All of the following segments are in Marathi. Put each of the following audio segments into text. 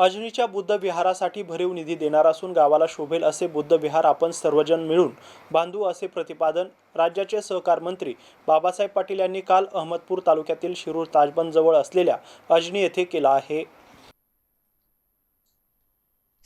अजनीच्या बुद्ध विहारासाठी भरीव निधी देणार असून गावाला शोभेल असे बुद्ध विहार आपण सर्वजण मिळून बांधू असे प्रतिपादन राज्याचे सहकार मंत्री बाबासाहेब पाटील यांनी काल अहमदपूर तालुक्यातील शिरूर ताजबंदजवळ असलेल्या अजनी येथे केला आहे.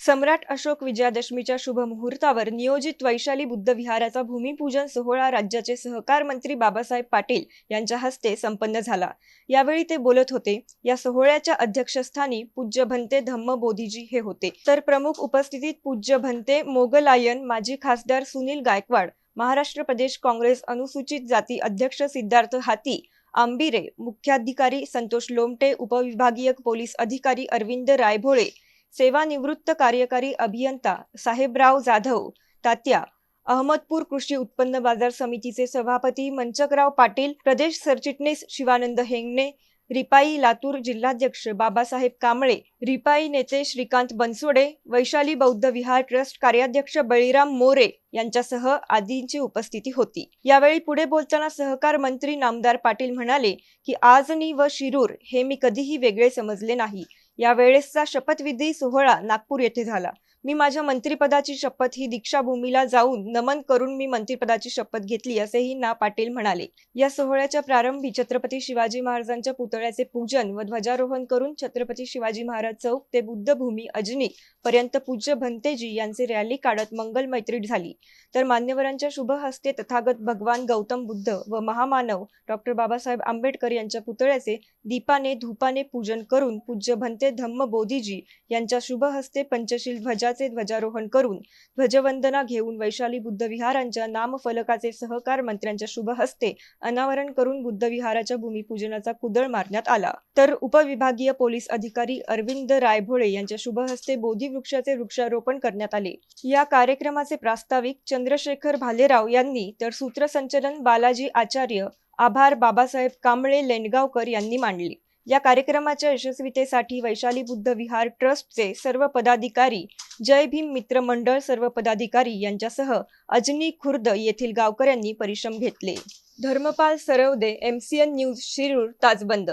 सम्राट अशोक विजयादशमीच्या शुभ मुहूर्तावर नियोजित वैशाली बुद्ध विहाराचा भूमिपूजन सोहळा राज्याचे सहकार मंत्री बाबासाहेब पाटील यांच्या हस्ते संपन्न झाला. यावेळी ते बोलत होते या सोहळ्याच्या अध्यक्षस्थानी पूज्य भंते धम्म बोधीजी हे होते. तर प्रमुख उपस्थितीत पूज्य भंते मोगलायन माजी खासदार सुनील गायकवाड महाराष्ट्र प्रदेश काँग्रेस अनुसूचित जाती अध्यक्ष सिद्धार्थ हाती आंबिरे मुख्याधिकारी संतोष लोमटे उपविभागीय पोलीस अधिकारी अरविंद रायभोळे सेवानिवृत्त कार्यकारी अभियंता साहेबराव जाधव तात्या अहमदपूर कृषी उत्पन्न बाजार समितीचे सभापती मंचकराव पाटील प्रदेश सरचिटणीस शिवानंद हेंगणे रिपाई लातूर जिल्हाध्यक्ष बाबासाहेब कांबळे रिपाई नेते श्रीकांत बनसोडे वैशाली बौद्ध विहार ट्रस्ट कार्याध्यक्ष बळीराम मोरे यांच्यासह आदींची उपस्थिती होती. यावेळी पुढे बोलताना सहकार मंत्री नामदार पाटील म्हणाले की आजनी व शिरूर हे मी कधीही वेगळे समजले नाही. यावेळेसचा शपथविधी सोहळा नागपूर येथे झाला. मी माझ्या मंत्रिपदाची शपथ ही दीक्षाभूमीला जाऊन नमन करून मी मंत्रिपदाची शपथ घेतली असेही ना पाटील म्हणाले. या सोहळ्याच्या प्रारंभी छत्रपती शिवाजी महाराजांच्या पुतळ्याचे पूजन व ध्वजारोहण करून छत्रपती शिवाजी महाराज चौक ते बुद्धभूमी अजनी पर्यंत पूज्य भंतेजी यांचे रॅली काढत मंगल मैत्री झाली. तर मान्यवरांच्या शुभ हस्ते तथागत भगवान गौतम बुद्ध व महामानव डॉक्टर बाबासाहेब आंबेडकर यांच्या पुतळ्याचे दीपाने धूपाने पूजन करून पूज्य भंते धम्म बोधीजी यांच्या शुभ हस्ते पंचशील ध्वजा ध्वजाचे ध्वजारोहण करून ध्वजवंदना घेऊन वैशाली बुद्धविहारांच्या नामफलकाचे सहकार मंत्र्यांच्या शुभ हस्ते अनावरण करून बुद्धविहाराच्या भूमिपूजनाचा कुदळ मारण्यात आला. तर उपविभागीय पोलीस अधिकारी अरविंद रायभोळे यांच्या शुभ हस्ते बोधी वृक्षाचे वृक्षारोपण करण्यात आले. या कार्यक्रमाचे प्रास्ताविक चंद्रशेखर भालेराव यांनी तर सूत्रसंचलन बालाजी आचार्य आभार बाबासाहेब कांबळे लेंडगावकर यांनी मांडले. या कार्यक्रमाच्या यशस्वीतेसाठी वैशाली बुद्ध विहार ट्रस्टचे सर्व पदाधिकारी जय भीम मित्र मंडळ सर्व पदाधिकारी यांच्यासह अजनी खुर्द येथील गावकऱ्यांनी परिश्रम घेतले. Dharmpal Sarvade MCN news Shirur Tajband.